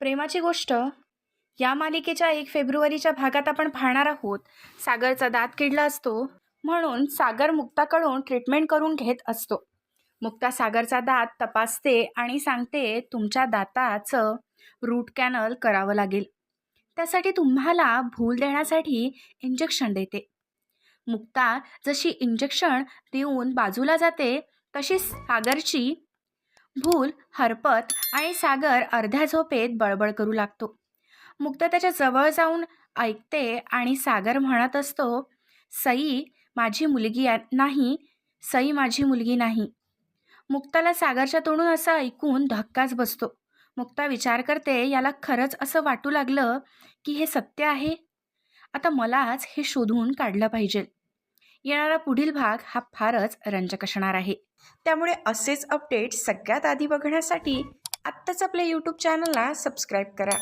प्रेमाची गोष्ट या मालिकेच्या एक फेब्रुवारीच्या भागात आपण पाहणार आहोत. सागरचा दात किडला असतो म्हणून सागर मुक्ताकडून ट्रीटमेंट करून घेत असतो. मुक्ता सागरचा दात तपासते आणि सांगते तुमच्या दाताचं रूट कॅनल करावं लागेल. त्यासाठी तुम्हाला भूल देण्यासाठी इंजेक्शन देते. मुक्ता जशी इंजेक्शन देऊन बाजूला जाते तशी सागरची भूल हरपत आणि सागर अर्ध्या झोपेत बळबळ करू लागतो. मुक्ता त्याच्याजवळ जाऊन ऐकते आणि सागर म्हणत असतो सई माझी मुलगी आ- नाही सई माझी मुलगी नाही. मुक्ताला सागरच्या तोंडून असं ऐकून धक्काच बसतो. मुक्ता विचार करते याला खरंच असं वाटू लागलं की हे सत्य आहे? आता मलाच हे शोधून काढलं पाहिजे. येणारा पुढील भाग हा फारच रंजक असणार आहे. त्यामुळे असेच अपडेट सगळ्यात आधी बघण्यासाठी आत्ताच आपल्या यूट्यूब चॅनलला सबस्क्राईब करा.